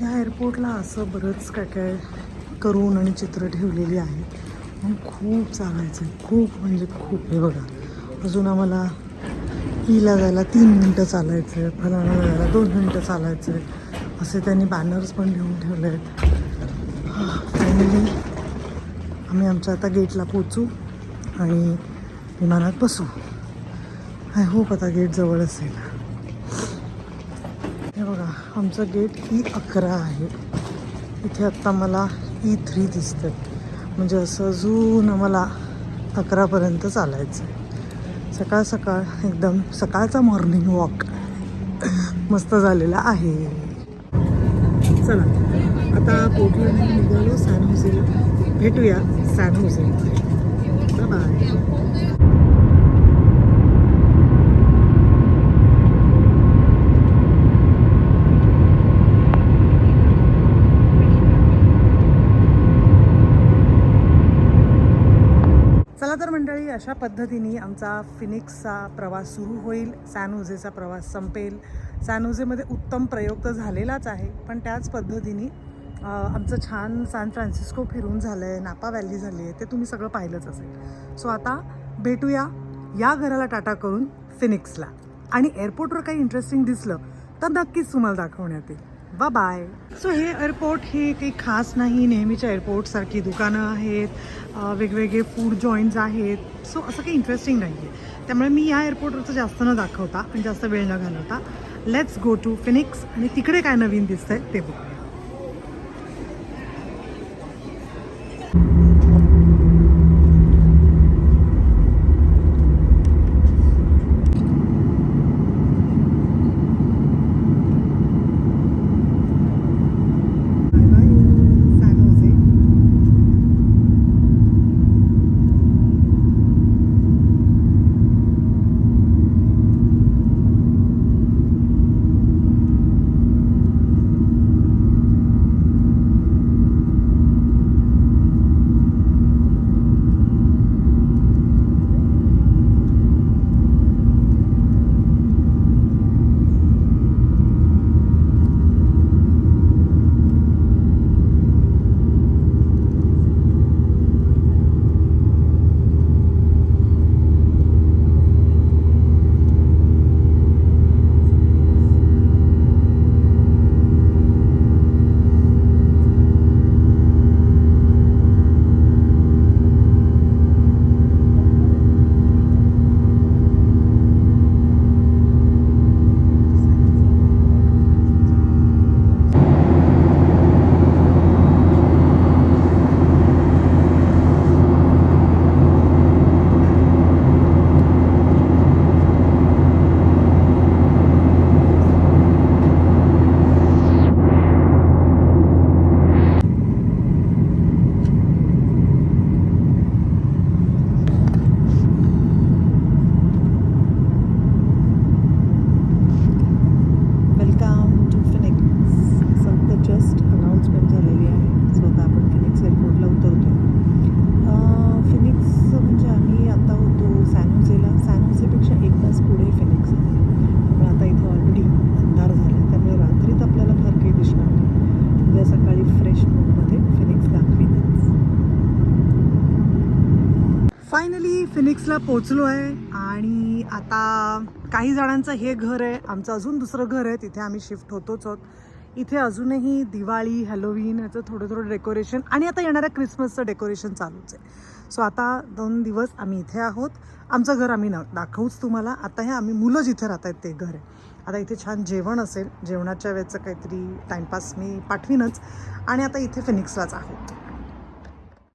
या एअरपोर्टला असं बरंच काय काय करून आणि चित्र ठेवलेली आहेत आणि खूप चालायचं आहे खूप म्हणजे खूप. हे बघा. अजून आम्हाला e ईला जायला तीन मिनटं चालायचं आहे फलाना जायला दोन मिनटं चालायचं आहे असे त्यांनी बॅनर्स पण लिहून ठेवले आहेत फायनली आम्ही आमच्या आता गेटला पोचू आणि विमानात बसू. आय होप आता गेट जवळ असेल हे बघा आमचं गेट ई अकरा आहे. इथे आत्ता मला e ई थ्री दिसतं म्हणजे असं अजून आम्हाला अकरापर्यंत चालायचं आहे. सकाळ सकाळ एकदम सकाळचा मॉर्निंग वॉक मस्त झालेला आहे. चला आता पोटला निघालो सॅन हुसेला भेटूया सॅन हुसेला बाय तर मंडळी अशा पद्धतीने आमचा फिनिक्सचा प्रवास सुरू होईल सॅन प्रवास संपेल. सॅन उत्तम प्रयोग तर झालेलाच आहे पण त्याच पद्धतीने आमचं छान सॅन फ्रान्सिस्को फिरून झालं आहे नापा व्हॅली झाली आहे ते तुम्ही सगळं पाहिलंच असेल. सो आता भेटूया या घराला टाटा करून फिनिक्सला. आणि एअरपोर्टवर काही इंटरेस्टिंग दिसलं तर नक्कीच तुम्हाला दाखवण्यात येईल. बा बाय सो हे एअरपोर्ट हे काही खास नाही. नेहमीच्या एअरपोर्टसारखी दुकानं आहेत. वेगवेगळे फूड जॉईंट्स आहेत. सो असं काही इंटरेस्टिंग नाही आहे त्यामुळे मी या एअरपोर्टवरचं जास्त न दाखवता आणि जास्त वेळ न घालवता लेट्स गो टू फिनिक्स आणि तिकडे काय नवीन दिसतंय ते बघ. फिनिक्सला पोचलो आहे आणि आता काही जणांचं हे घर आहे आमचं अजून दुसरं घर आहे तिथे आम्ही शिफ्ट होतोच आहोत. इथे अजूनही दिवाळी हॅलोवीन याचं थोडं थोडं डेकोरेशन आणि आता येणाऱ्या क्रिसमसचं डेकोरेशन चालूच आहे. सो आता दोन दिवस आम्ही इथे आहोत. आमचं घर आम्ही न दाखवूच तुम्हाला. आता हे आम्ही मुलं जिथे राहत आहेत ते घर आहे. आता इथे छान जेवण असेल. जेवणाच्या वेळेचं काहीतरी टाईमपास मी पाठवीनच. आणि आता इथे फिनिक्सलाच आहोत.